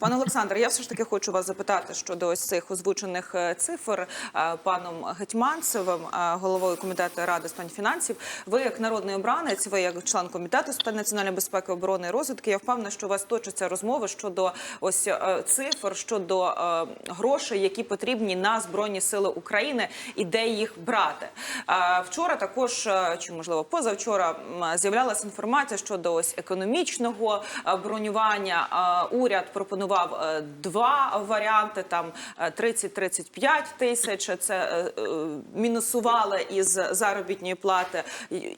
Пане Олександр, я все ж таки хочу вас запитати щодо ось цих озвучених е, цифр е, паном Гетьманцевим, е, головою комітету ради з питань фінансів. Ви як народний обранець, ви як член комітету з національної безпеки, оборони і розвитки. Я впевнена, що у вас точаться розмови щодо ось цифр, щодо грошей, які потрібні на збройні сили України, і де їх брати. Вчора також чи можливо позавчора з'являлася інформація щодо ось економічного бронювання. Уряд пропонував е, два варіанти: там е, 30-35 тисяч. Це е, е, мінусували із заробітної плати.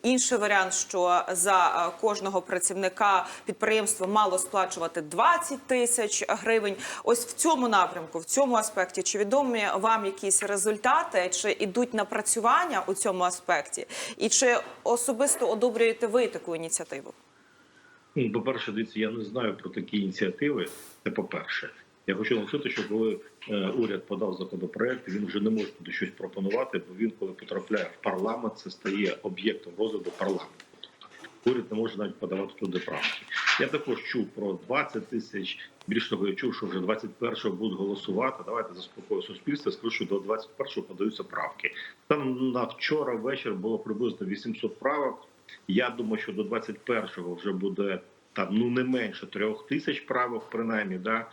Інший варіант, що за е, кожного працівника підприємство мало сплачувати 20 тисяч гривень. Ось в цьому напрямку, в цьому аспекті, чи відомі вам якісь результати, чи ідуть напрацювання у цьому аспекті, і чи особисто одобрюєте ви таку ініціативу? Ну, По-перше, дивіться, я не знаю про такі ініціативи. Це по-перше. Я хочу наголосити, що коли е, уряд подав законопроект, він вже не може туди щось пропонувати, бо він, коли потрапляє в парламент, це стає об'єктом розгляду парламенту. Тобто уряд не може навіть подавати туди правки. Я також чув про 20 тисяч. Більш того, я чув, що вже 21-го будуть голосувати. Давайте заспокою суспільство. Скажу, що до 21-го подаються правки. Там на вчора вечір було приблизно 800 правок. Я думаю, що до 21-го вже буде там ну не менше трьох тисяч правок, принаймні, да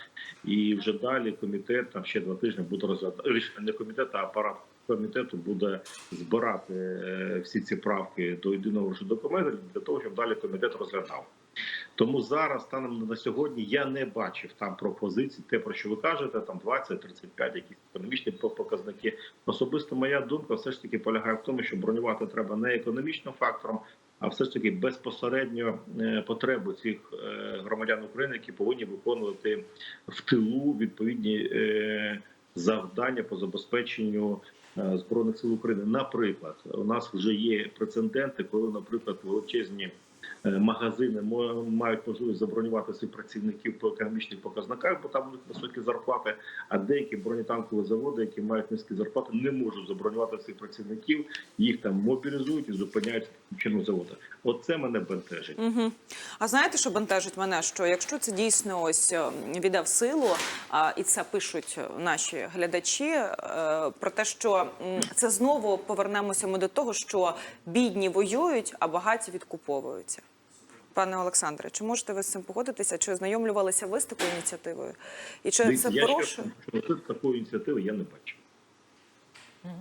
і вже далі комітет там ще два тижні буде розглядати не комітет, а апарат комітету буде збирати е, всі ці правки до єдиного вже документу для того, щоб далі комітет розглядав. Тому зараз станом на сьогодні я не бачив там пропозицій, те про що ви кажете, там 20-35 якісь економічні по- показники. Особисто моя думка все ж таки полягає в тому, що бронювати треба не економічним фактором, а все ж таки безпосередньо потреби потребу цих е, громадян України, які повинні виконувати в тилу відповідні е, завдання по забезпеченню е, збройних сил України. Наприклад, у нас вже є прецеденти, коли, наприклад, величезні е, магазини мо- мають можливість забронювати своїх працівників по економічних показниках, бо там у них високі зарплати. А деякі бронетанкові заводи, які мають низькі зарплати, не можуть забронювати своїх працівників. Їх там мобілізують і зупиняють чином заводи. Оце мене бентежить. Угу. А знаєте, що бентежить мене? Що якщо це дійсно ось е, віде в силу, а, і це пишуть наші глядачі, е, про те, що це знову повернемося ми до того, що бідні воюють, а багаті відкуповуються. Пане Олександре, чи можете ви з цим погодитися? Чи ознайомлювалися ви з такою ініціативою? І чи Дивіться, це порушує? що такої ініціативи я не бачу. Так.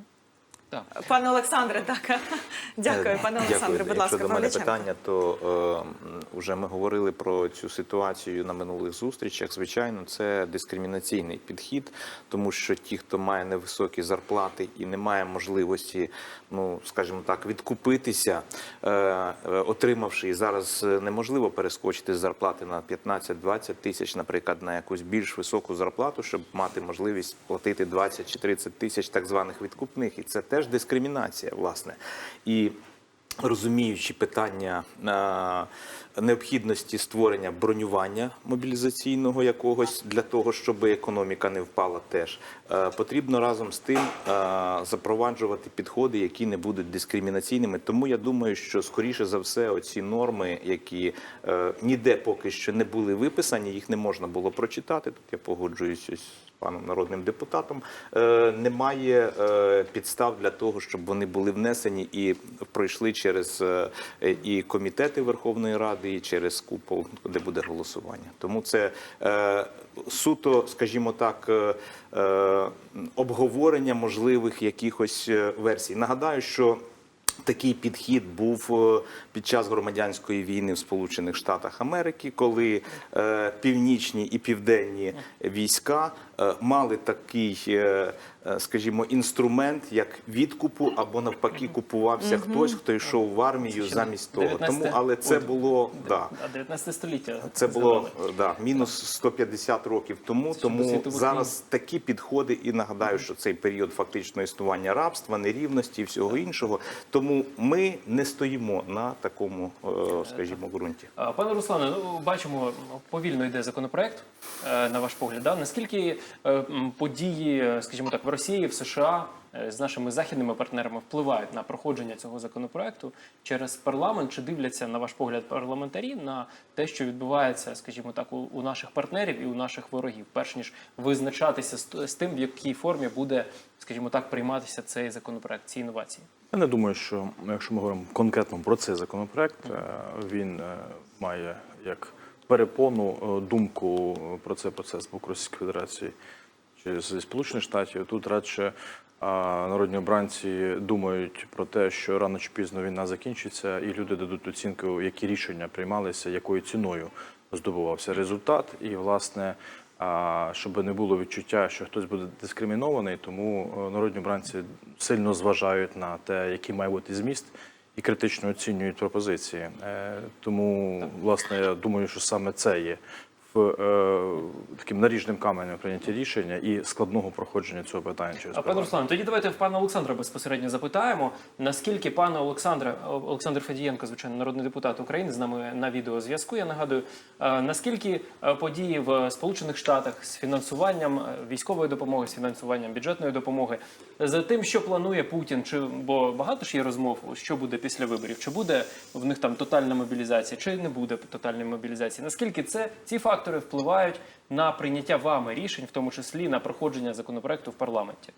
Пане Олександре, так дякую, пане Олександре. Будь ласка, Якщо до мене питання, то е, вже ми говорили про цю ситуацію на минулих зустрічах. Звичайно, це дискримінаційний підхід, тому що ті, хто має невисокі зарплати і не має можливості, ну скажімо так, відкупитися, е, е, отримавши і зараз е, неможливо перескочити з зарплати на 15-20 тисяч, наприклад, на якусь більш високу зарплату, щоб мати можливість платити 20 чи 30 тисяч так званих відкупних, і це теж дискримінація, власне. І розуміючи питання необхідності створення бронювання мобілізаційного якогось для того, щоб економіка не впала, теж е, потрібно разом з тим е, запроваджувати підходи, які не будуть дискримінаційними. Тому я думаю, що скоріше за все, оці норми, які е, ніде поки що не були виписані, їх не можна було прочитати. Тут я погоджуюсь паном народним депутатом. Е, немає е, підстав для того, щоб вони були внесені і пройшли через е, і комітети Верховної Ради, і через купол, де буде голосування. Тому це суто, скажімо так, обговорення можливих якихось версій. Нагадаю, що Такий підхід був під час громадянської війни в Сполучених Штатах Америки, коли е, північні і південні війська мали такий, е, е, скажімо, інструмент як відкупу або навпаки купувався хтось, хто йшов в армію замість того. Тому, але це було да. А 19 століття. Це було е, да, мінус 150 років тому. Тому зараз такі підходи, і нагадаю, що цей період фактично існування рабства, нерівності і всього іншого. Тому ми не стоїмо на такому, е, скажімо, ґрунті. А, Пане Руслане, ну бачимо, повільно йде законопроект. е, На ваш погляд, да? наскільки е, події, е, скажімо так, в Росії, в США е, з нашими західними партнерами впливають на проходження цього законопроекту через парламент? Чи дивляться на ваш погляд парламентарі на те, що відбувається, скажімо так, у, наших партнерів і у наших ворогів, перш ніж визначатися з, тим, в якій формі буде, скажімо так, прийматися цей законопроект, ці інновації? Я не думаю, що якщо ми говоримо конкретно про цей законопроект, е, він е, має як перепону е, думку про цей процес з боку Російської Федерації чи зі Сполучених Штатів. Тут радше народні обранці думають про те, що рано чи пізно війна закінчиться, і люди дадуть оцінку, які рішення приймалися, якою ціною здобувався результат, і власне. Щоб не було відчуття, що хтось буде дискримінований, тому е, народні обранці сильно зважають на те, який має бути зміст, і критично оцінюють пропозиції. Е, Тому, власне, я думаю, що саме це є таким наріжним каменем прийняття рішення і складного проходження цього питання через пане. Руслан, тоді давайте в пана Олександра безпосередньо запитаємо, наскільки пане Олександре, Олександр Федієнко, звичайно, народний депутат України, з нами на відеозв'язку, я нагадую, е, наскільки е, події в Сполучених Штатах з фінансуванням е, військової допомоги, з фінансуванням бюджетної допомоги, з тим, що планує Путін, чи бо багато ж є розмов, що буде після виборів, чи буде в них там тотальна мобілізація, чи не буде тотальної мобілізації? Наскільки це ці фактори впливають на прийняття вами рішень, в тому числі на проходження законопроекту в парламенті?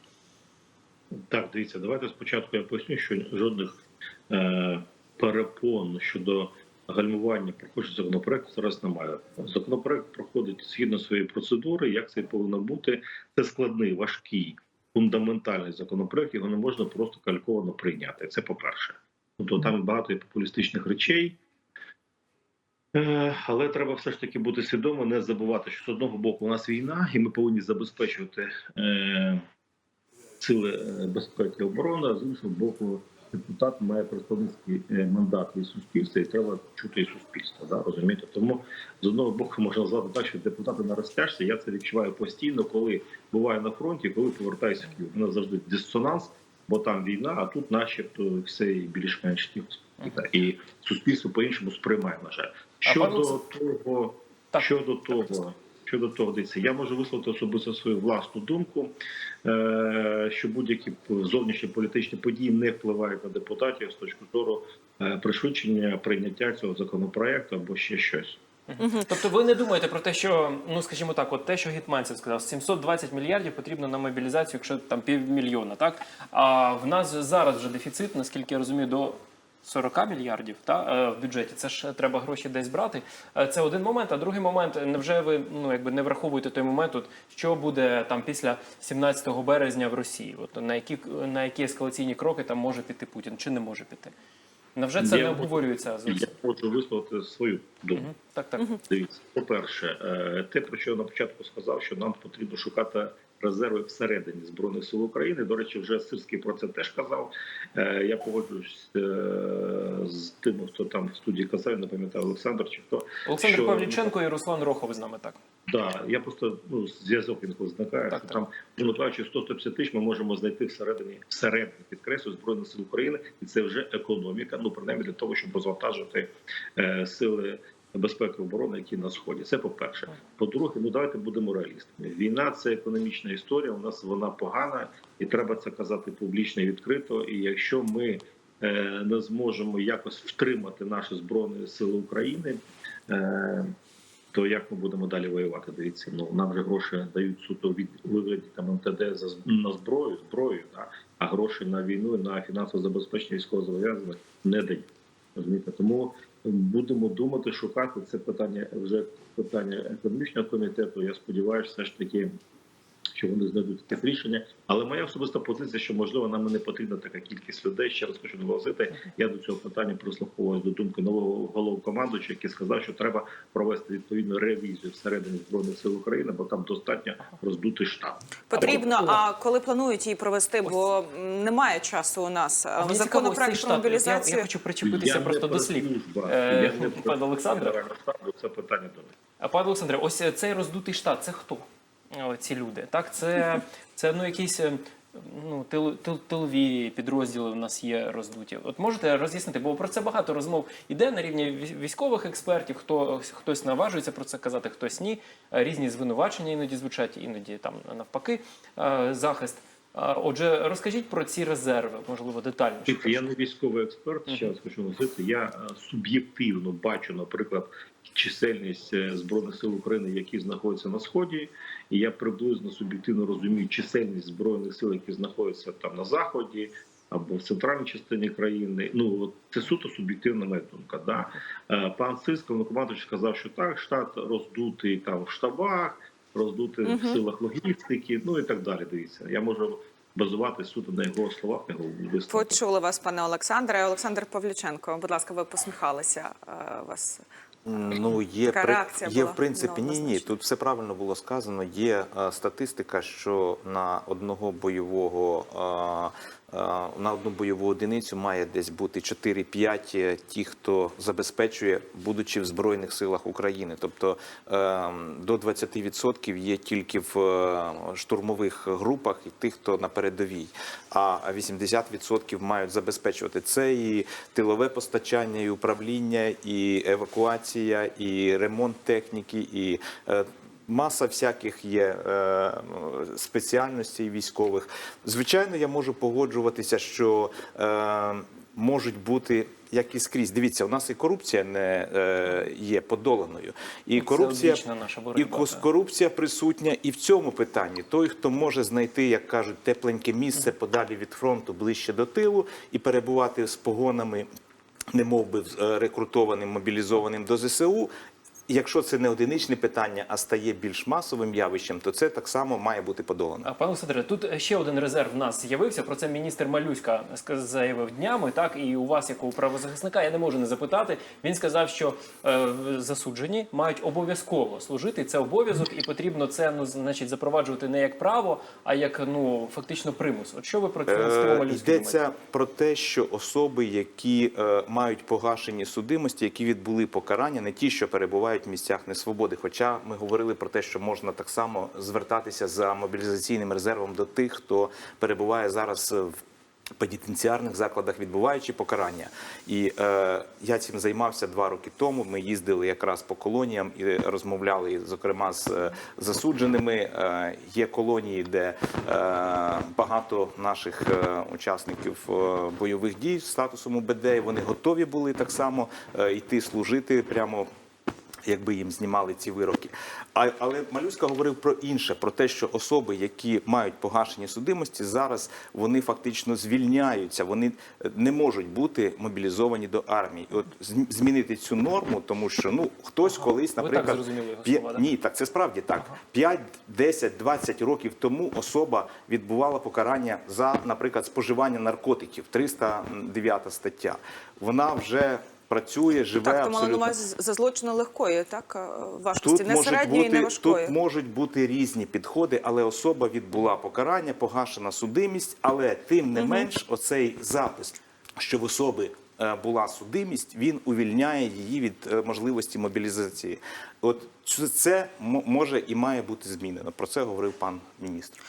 Так, дивіться, давайте спочатку я поясню, що жодних е, перепон щодо гальмування проходження законопроекту зараз немає. Законопроект проходить згідно своєї процедури, як це повинно бути. Це складний, важкий, фундаментальний законопроект. Його не можна просто кальковано прийняти. Це по-перше. Тобто там багато є популістичних речей. Е, Але треба все ж таки бути свідомим, не забувати, що з одного боку у нас війна, і ми повинні забезпечувати е, сили е, безпеки і оборони, а з іншого боку, депутат має представницький мандат і суспільства, і треба чути і суспільство. Да, розумієте? Тому з одного боку можна назвати так, що депутати на розтяжці. Я це відчуваю постійно, коли буваю на фронті, коли повертаюся в Київ. У нас завжди дисонанс, бо там війна, а тут начебто все більш-менш. І суспільство по-іншому сприймає, на жаль. Щодо того, Так. щодо того, щодо того, дивіться, я можу висловити особисто свою власну думку, е, що будь-які зовнішні політичні події не впливають на депутатів з точки зору е, пришвидшення прийняття цього законопроекту або ще щось. Тобто ви не думаєте про те, що ну скажімо так, от те, що Гетманцев сказав, 720 мільярдів потрібно на мобілізацію, якщо там півмільйона, так а в нас зараз вже дефіцит, наскільки я розумію, до 40 мільярдів та е, в бюджеті. Це ж треба гроші десь брати. Е, Це один момент. А другий момент, невже ви ну якби не враховуєте той момент, от, що буде там після 17 березня в Росії? От на які на які ескалаційні кроки там може піти Путін чи не може піти? Невже це Я не обговорюється Я хочу висловити свою думку. Угу. Так, так. Дивіться, по-перше, е, те, про що я на початку сказав, що нам потрібно шукати резерви всередині збройних сил України. До речі, вже Сирський про це теж казав. Е, Я погоджуюсь е, з тим, хто там в студії казав, я не пам'ятаю Олександр чи хто. Олександр що- Павліченко і Руслан Рохов з нами так. Да, я просто ну зв'язок інколи зникає. Так, що так. там воно кажучи, 150 тисяч ми можемо знайти всередині всередині підкреслю збройних сил України, і це вже економіка. Ну принаймні для того, щоб розвантажити е, сили безпеки оборони, які на сході. Це по перше. По-друге, ну давайте будемо реалістами. Війна це економічна історія. У нас вона погана, і треба це казати публічно і відкрито. І якщо ми е, не зможемо якось втримати наші збройні сили України. Е, то як ми будемо далі воювати? Дивіться, ну нам же гроші дають суто від вигляді там МТД за на зброю, зброю, да, а гроші на війну, на фінансове забезпечення військовозобов'язаних не дають. Розумієте? Тому будемо думати, шукати це питання вже питання економічного комітету. Я сподіваюся, все ж таки. Що вони знайдуть таке рішення, але моя особиста позиція, що можливо нам не потрібна така кількість людей. Ще раз хочу наголосити. Я до цього питання прислуховуюсь до думки нового головкомандуюча, який сказав, що треба провести відповідну ревізію всередині збройних сил України, бо там достатньо роздутий штаб. Потрібно, Або- а коли планують її провести, бо м, немає часу у нас. А ось Законопроект про штат. Я, я хочу причепитися Я просто до слів. Е, я не пане Олександре. Це питання до них. А пане Олександре, ось е, цей роздутий штат, це хто? О, ці люди. Так, це, це ну, якісь е, ну, тил, тил, тилові підрозділи у нас є роздуті. От можете роз'яснити, бо про це багато розмов іде на рівні вій- військових експертів, хто хтось наважується про це казати, хтось ні. Е, Різні звинувачення іноді звучать, іноді там навпаки е, захист. Отже, розкажіть про ці резерви, можливо, детальніше. Дивіться, Я не військовий експерт, ще раз хочу носити. Я е, суб'єктивно бачу, наприклад, чисельність е, збройних сил України, які знаходяться на сході, і я приблизно суб'єктивно розумію чисельність збройних сил, які знаходяться там на заході. Або в центральній частині країни, ну це суто суб'єктивна моя думка. Да? Е, Пан Сисько Командович сказав, що так, штат роздутий там в штабах, роздутий в силах логістики, ну і так далі. Дивіться, я можу базуватися суто на його словах, на його висновках. Почули вас, пане Олександре. Олександр Павліченко, будь ласка, ви посміхалися е, вас. Ну є Така при- реакція є була в принципі. Ні, ні. Тут все правильно було сказано. Є е, статистика, що на одного бойового е, на одну бойову одиницю має десь бути 4-5 ті, хто забезпечує, будучи в збройних силах України. Тобто е, до 20% є тільки в е, штурмових групах і тих, хто на передовій. А 80% мають забезпечувати це і тилове постачання, і управління, і евакуація, і ремонт техніки, і е, маса всяких є е, спеціальностей військових. Звичайно, я можу погоджуватися, що е, можуть бути. Як і скрізь, дивіться, у нас і корупція не е, є подоланою, і Це корупція наша і боротьба, так. корупція присутня і в цьому питанні. Той, хто може знайти, як кажуть, тепленьке місце подалі від фронту, ближче до тилу, і перебувати з погонами, не мов би е, рекрутованим, мобілізованим до ЗСУ. Якщо це не одиничне питання, а стає більш масовим явищем, то це так само має бути подолано. А, Пане Олександре, тут ще один резерв в нас з'явився. Про це міністр Малюська заявив днями. Так і у вас, як у правозахисника, я не можу не запитати. Він сказав, що е, засуджені мають обов'язково служити. Це обов'язок, і потрібно це ну значить запроваджувати не як право, а як ну фактично примус. От що ви про це Е? Йдеться про те, що особи, які е, мають погашені судимості, які відбули покарання, не ті, що перебувають в місцях несвободи. Хоча ми говорили про те, що можна так само звертатися за мобілізаційним резервом до тих, хто перебуває зараз в. Пенітенціарних закладах відбуваючи покарання, і е, я цим займався два роки тому. Ми їздили якраз по колоніям і розмовляли, зокрема з е, засудженими. Е, є колонії, де е, багато наших е, учасників е, бойових дій з статусом УБД. Вони готові були так само е, йти служити прямо якби їм знімали ці вироки. А, але Малюська говорив про інше, про те, що особи, які мають погашені судимості, зараз вони фактично звільняються, вони е, не можуть бути мобілізовані до армії. І От змінити цю норму, тому що ну хтось колись, Ви так наприклад, зрозуміли його п'є- слова, ні, так це справді так. 5, 10, 20 років тому особа відбувала покарання за, наприклад, споживання наркотиків, 309 стаття. Вона вже працює, живе Так, то мало на абсолютно. увазі за злочину легкої, так е, важкості, не можуть середньої, бути, не важкої. Тут можуть бути різні підходи, але особа відбула покарання, погашена судимість, але тим не менш, оцей запис, що в особи е, була судимість, він увільняє її від е, можливості мобілізації. От це- може і має бути змінено. Про це говорив пан міністр.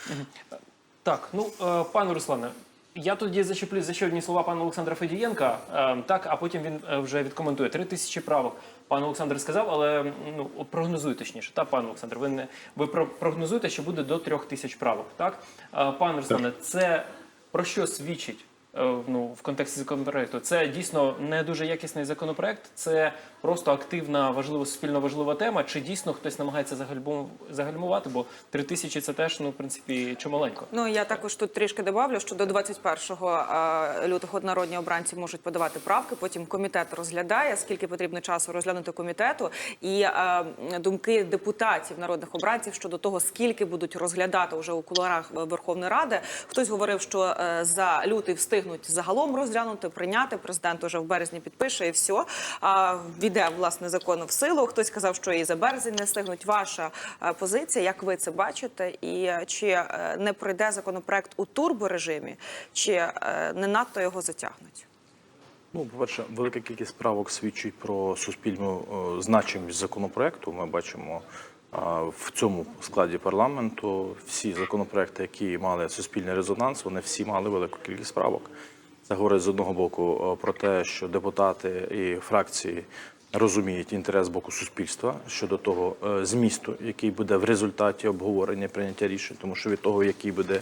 Так, ну пане Руслане, я тоді зачеплюсь за ще одні слова пана Олександра Федієнка. е, Так, а потім він е, вже відкоментує три тисячі правок. Пан Олександр сказав, але ну от прогнозує точніше. Так, пане Олександр, ви не ви про- прогнозуєте, що буде до трьох тисяч правок. Так, Е, пане Руслане, це про що свідчить? е, Ну, в контексті законопроекту це дійсно не дуже якісний законопроект. Це просто активна, важлива суспільно важлива тема. Чи дійсно хтось намагається загальму- загальмувати? Бо три тисячі це теж ну в принципі чималенько. Ну я також тут трішки добавлю, що до 21 е, лютого народні обранці можуть подавати правки. Потім комітет розглядає, скільки потрібно часу розглянути комітету, і думки депутатів народних обранців щодо того, скільки будуть розглядати вже у кулуарах Верховної Ради. Хтось говорив, що е, за лютий встигнуть загалом розглянути, прийняти. Президент уже в березні підпише і все. А війде власне закон в силу. Хтось сказав, що і за березень не встигнуть. Ваша е, позиція, як ви це бачите, і е, чи е, не пройде законопроект у турборежимі, чи не надто його затягнуть? Ну, по-перше, велика кількість правок свідчить про суспільну значимість законопроекту. Ми бачимо в цьому складі парламенту всі законопроекти, які мали суспільний резонанс, вони всі мали велику кількість правок. Це говорить з одного боку про те, що депутати і фракції розуміють інтерес з боку суспільства щодо того е, змісту, який буде в результаті обговорення прийняття рішень, тому що від того, який буде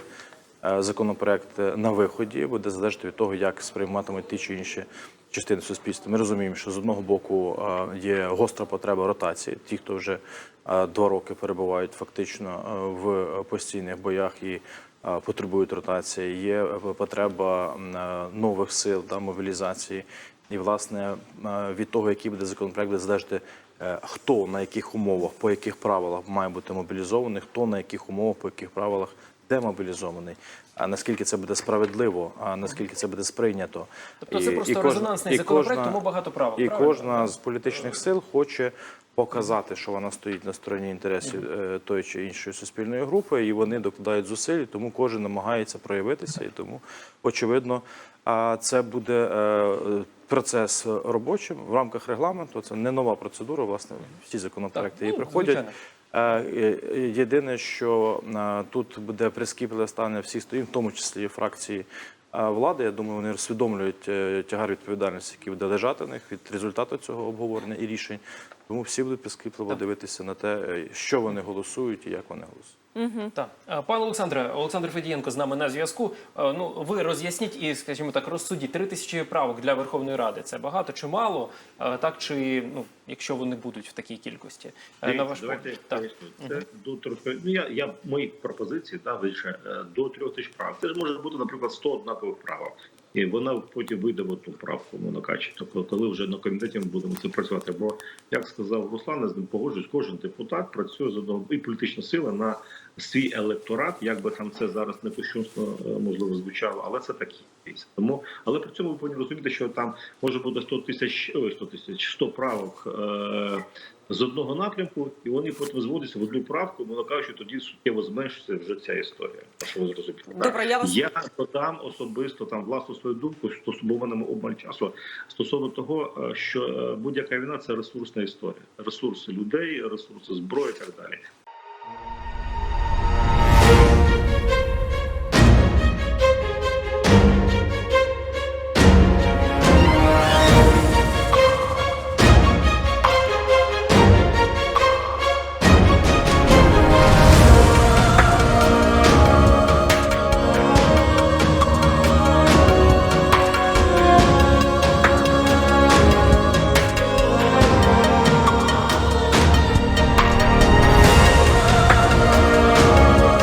е, законопроект е, на виході буде залежати від того, як сприйматимуть ті чи інші частини суспільства. Ми розуміємо, що з одного боку є гостра потреба ротації. Ті, хто вже два роки перебувають фактично в постійних боях і потребують ротації. Є потреба нових сил та мобілізації. І власне е, від того, який буде законопроект, буде залежати, е, хто на яких умовах, по яких правилах має бути мобілізований, хто на яких умовах, по яких правилах демобілізований. А наскільки це буде справедливо, а наскільки це буде сприйнято. Тобто це просто резонансний законопроект, тому багато правил, І правильно? кожна з політичних сил хоче показати, що вона стоїть на стороні інтересів е, тої чи іншої суспільної групи, і вони докладають зусиль, тому кожен намагається проявитися. І тому, очевидно, а це буде е, процес робочим в рамках регламенту. Це не нова процедура. Власне, всі законопроекти Так, її ну, приходять. звичайно. Е, е, Єдине, що е, тут буде прискіпливе стане всіх сторін, в тому числі фракції влади. Я думаю, вони усвідомлюють тягар відповідальності, який буде лежати на них від результату цього обговорення і рішень. Тому всі будуть прискіпливо дивитися на те, е, що вони голосують і як вони голосують. Так, Е, пане Олександре, Олександр Федієнко з нами на зв'язку. Е, Ну ви роз'ясніть і, скажімо так, розсудіть три тисячі правок для Верховної Ради. Це багато чи мало? Так чи ну, якщо вони будуть в такій кількості? На ваш давайте так. до трохи. Ну я я мої пропозиції да більше е, до трьох тисяч прав. Це ж може бути, наприклад, 100 однакових правок. І вона потім вийде в ту правку монокачі. Тобто, коли вже на комітеті ми будемо це працювати. Бо як сказав Руслан, я з ним погоджуюсь, кожен депутат працює з одного і політична сила на свій електорат, як би там це зараз не кощунство е, можливо звучало, але це такі. Тому, але при цьому ви повинні розуміти, що там може бути 100 тисяч, ой, 100 тисяч, 100 правок е, з одного напрямку, і вони потім зводяться в одну правку, воно каже, що тоді суттєво зменшиться вже ця історія. Що ви зрозуміли? Добре, я вас- я додам особисто там власну свою думку стосовно мене обмаль часу стосовно того, е, що е, будь-яка війна це ресурсна історія, ресурси людей, ресурси зброї і так далі.